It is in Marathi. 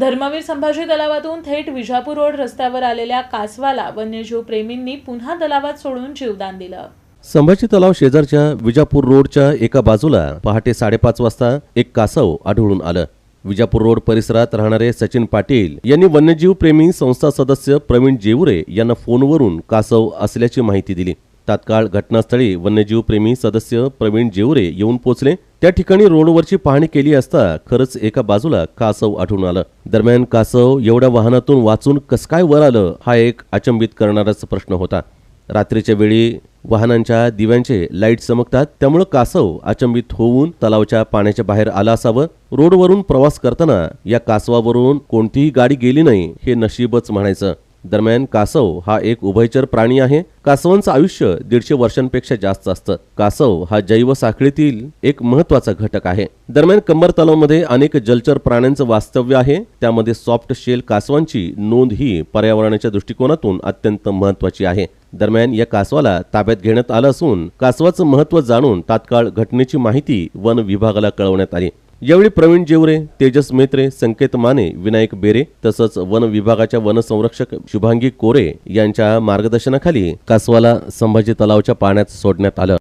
धर्मवीर संभाजी तलावातून थेट विजापूर रोड रस्त्यावर आलेल्या कासवाला वन्यजीव प्रेमींनी पुन्हा तलावात सोडून जीवदान दिलं. संभाजी तलाव शेजारच्या विजापूर रोडच्या एका बाजूला पहाटे साडेपाच वाजता एक कासव आढळून आलं. विजापूर रोड परिसरात राहणारे सचिन पाटील यांनी वन्यजीव प्रेमी संस्था सदस्य प्रवीण जेवरे यांना फोनवरून कासव असल्याची माहिती दिली. तात्काळ घटनास्थळी वन्यजीवप्रेमी सदस्य प्रवीण जेवरे येऊन पोचले. त्या ठिकाणी रोडवरची पाहणी केली असता खरंच एका बाजूला कासव आढळून आलं. दरम्यान कासव एवढ्या वाहनातून वाचून कस काय वर आलं हा एक अचंबित करणाराच प्रश्न होता. रात्रीच्या वेळी वाहनांच्या दिव्यांचे लाइट चमकतात त्यामुळं कासव अचंबित होऊन तलावच्या पाण्याच्या बाहेर आला असावं. रोडवरून प्रवास करताना या कासवावरून कोणतीही गाडी गेली नाही हे नशीबच म्हणायचं. दरम्यान कासव हा एक उभयचर प्राणी आहे. कासवांचं आयुष्य दीडशे वर्षांपेक्षा जास्त असतं. कासव हा जैव साखळीतील एक महत्त्वाचा घटक आहे. दरम्यान कंबर तलावमध्ये अनेक जलचर प्राण्यांचं वास्तव्य आहे. त्यामध्ये सॉफ्ट शेल कासवांची नोंद ही पर्यावरणाच्या दृष्टिकोनातून अत्यंत महत्वाची आहे. दरम्यान या कासवाला ताब्यात घेण्यात आलं असून कासवाचं महत्त्व जाणून तात्काळ घटनेची माहिती वन विभागाला कळवण्यात आली. यावेळी प्रवीण जेवरे तेजस मेत्रे संकेत माने विनायक बेरे तसंच वन विभागाच्या वनसंरक्षक शुभांगी कोरे यांच्या मार्गदर्शनाखाली कासवाला संभाजी तलावच्या पाण्यात सोडण्यात आलं.